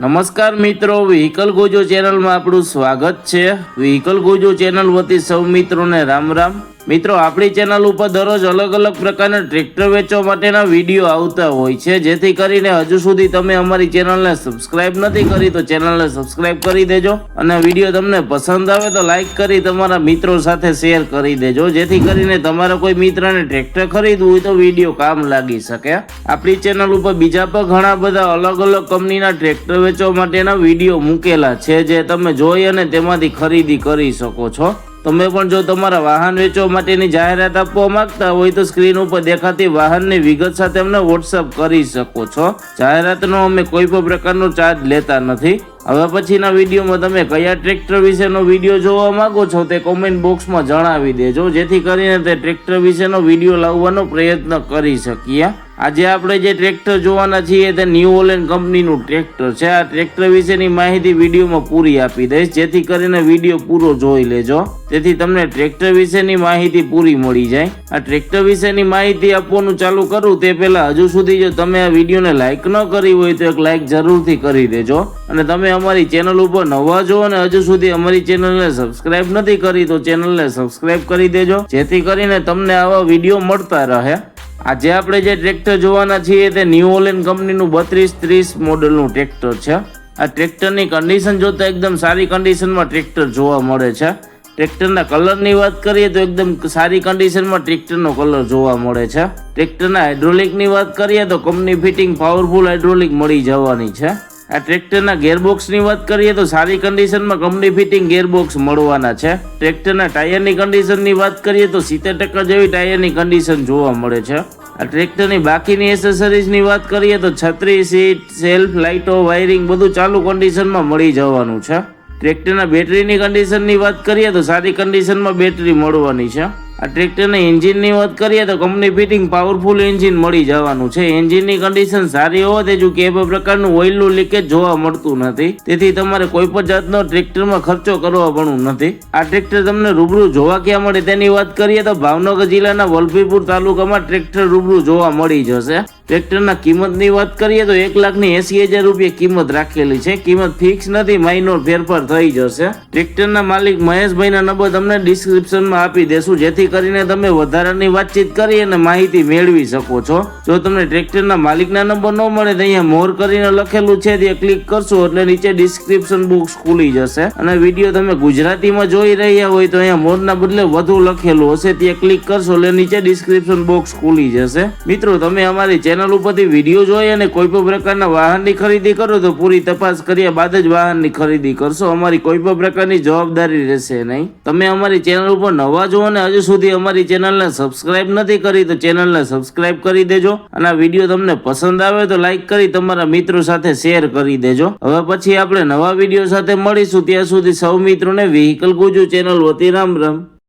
નમસ્કાર મિત્રો વ્હીકલ ગોજો ચેનલમાં આપણું સ્વાગત છે. વ્હીકલ ગોજો ચેનલ વતી સૌ મિત્રોને રામ રામ. મિત્રો, આપણી ચેનલ ઉપર દરરોજ અલગ અલગ પ્રકારના ટ્રેક્ટર વેચવા માટેના વીડિયો આવતા હોય છે. જેથી કરીને હજુ સુધી તમે અમારી ચેનલને સબસ્ક્રાઇબ નથી કરી, તો ચેનલને સબસ્ક્રાઇબ કરી દેજો. અને વીડિયો તમને પસંદ આવે તો લાઇક કરી તમારા મિત્રો સાથે શેર કરી દેજો. જેથી કરીને તમારા કોઈ મિત્રને ટ્રેક્ટર ખરીદવું હોય તો વીડિયો કામ લાગી શકે. આપણી ચેનલ ઉપર બીજા પણ ઘણા બધા અલગ અલગ કંપનીના ટ્રેક્ટર વેચવા માટેના વીડિયો મૂકેલા છે, જે તમે જોઈ અને તેમાંથી ખરીદી કરી શકો છો. તમે પણ જો તમારા વાહન વેચવા માટેની જાહેરાત આપવા માંગતા હોય તો સ્ક્રીન ઉપર દેખાતી વાહનની વિગત સાથે અમને વોટ્સઅપ કરી શકો છો. જાહેરાતનો અમે કોઈ પણ પ્રકારનો ચાર્જ લેતા નથી. હવે પછીના વિડીયોમાં તમે કયા ટ્રેક્ટર વિશેનો વીડિયો જોવા માંગો છો તે કોમેન્ટ બોક્સમાં જણાવી દેજો, જેથી કરીને તે ટ્રેક્ટર વિશેનો વીડિયો લાવવાનો પ્રયત્ન કરી શકીએ. આજે આપણે જે ટ્રેક્ટર જોવાના છીએ તે ન્યૂ ઓલેન્ડ કંપનીનું ટ્રેક્ટર છે. આ ટ્રેક્ટર વિશેની માહિતી વિડીયોમાં પૂરી આપી દઈશ, જેથી કરીને વીડિયો પૂરો જોઈ લેજો. તેથી તમને ટ્રેક્ટર વિશેની માહિતી પૂરી મળી જાય. આ ટ્રેક્ટર વિશેની માહિતી આપવાનું ચાલુ કરું તે પહેલાં હજુ સુધી જો તમે આ વિડીયોને લાઇક ન કરી હોય તો એક લાઇક જરૂરથી કરી દેજો. અને તમે અમારી ચેનલ ઉપર નવા છો અને હજુ સુધી અમારી ચેનલને સબસ્ક્રાઇબ નથી કરી, તો ચેનલને સબસ્ક્રાઇબ કરી દેજો. જેથી કરીને તમને આવા વીડિયો મળતા રહે. આજે આપણે જે ટ્રેક્ટર જોવાના છીએ, તે ન્યુ ઓલેન કંપનીનું બત્રીસ ત્રીસ મોડલનું ટ્રેક્ટર છે. આ ટ્રેક્ટરની કન્ડિશન જોતા એકદમ સારી કન્ડિશનમાં ટ્રેક્ટર જોવા મળે છે. ટ્રેક્ટરના કલરની વાત કરીએ, તો એકદમ સારી કન્ડિશનમાં ટ્રેક્ટરનો કલર જોવા મળે છે. ટ્રેક્ટરના હાઇડ્રોલિકની વાત કરીએ, તો કંપની ફિટિંગ પાવરફુલ હાઇડ્રોલિક મળી જવાની છે. આ ટ્રેક્ટરના ગેરબોક્સની વાત કરીએ તો સારી કન્ડિશનમાં કંપની ફિટિંગ ગેરબોક્સ મળવાના છે. ટ્રેક્ટરના ટાયરની કન્ડિશનની વાત કરીએ તો સિત્તેર ટકા જેવી ટાયરની કન્ડિશન જોવા મળે છે. આ ટ્રેક્ટરની બાકીની એસેસરીઝની વાત કરીએ તો છત્રી સીટ સેલ્ફ લાઇટો વાયરિંગ બધું ચાલુ કન્ડિશનમાં મળી જવાનું છે. ટ્રેક્ટરના બેટરીની કન્ડિશનની વાત કરીએ તો સારી કન્ડિશનમાં બેટરી મળવાની છે. આ ટ્રેક્ટરના એન્જિનની વાત કરીએ તો કંપની ફિટિંગ પાવરફુલ એન્જિન મળી જવાનું છે. એન્જિનની કન્ડિશન સારી હોવાથી જો કે એ પ્રકારનું ઓઇલનું લીકેજ જોવા મળતું નથી. તેથી તમારે કોઈ પણ જાતનો ટ્રેક્ટરમાં ખર્ચો કરવો પણ નથી. આ ટ્રેક્ટર તમને રૂબરૂ જોવા ક્યાં મળે તેની વાત કરીએ તો ભાવનગર જિલ્લાના વલભીપુર તાલુકામાં ટ્રેક્ટર રૂબરૂ જોવા મળી જશે. ટ્રેક્ટરના કિંમતની વાત કરીએ તો એક લાખની એસી હજાર રૂપિયા કિંમત રાખેલી છે. કિંમત ફિક્સ નથી માઇનોર ફેરફાર થઈ જશે. ટ્રેક્ટરના માલિક મહેશભાઈના નંબર તમને ડિસ્ક્રિપ્શનમાં આપી દેશું, જેથી કરીને તમે વધારાની વાતચીત કરી અને માહિતી મેળવી શકો છો. જો તમને ટ્રેક્ટરના માલિકના નંબર ન મળે તો અહીંયા મોર કરીને લખેલું છે તે ક્લિક કરશો એટલે નીચે ડિસ્ક્રિપ્શન બોક્સ ખુલી જશે. અને વીડિયો તમે ગુજરાતીમાં જોઈ રહ્યા હોય તો અહીંયા મોરના બદલે વધુ લખેલું હશે, ત્યાં ક્લિક કરશો એટલે નીચે ડિસ્ક્રિપ્શન બોક્સ ખુલી જશે. મિત્રો, તમે અમારી ચેનલ ઉપરથી વીડિયો જોઈ અને કોઈ પણ પ્રકારના વાહનની ખરીદી કરો તો પૂરી તપાસ કર્યા બાદ જ વાહનની ખરીદી કરશો. અમારી કોઈ પણ પ્રકારની જવાબદારી રહેશે નહીં. તમે અમારી ચેનલ ઉપર નવા છો અને હજુ સુધી અમારી ચેનલને સબસ્ક્રાઇબ નથી કરી તો ચેનલને સબસ્ક્રાઇબ કરી દેજો અને આ વીડિયો તમને પસંદ આવે તો લાઈક કરી તમારા મિત્રો સાથે શેર કરી દેજો. હવે પછી આપણે નવા વીડિયો સાથે મળીશું. ત્યાં સુધી સૌ મિત્રોને વ્હીકલ ગુજુ. ચેનલ વતી રામ રામ.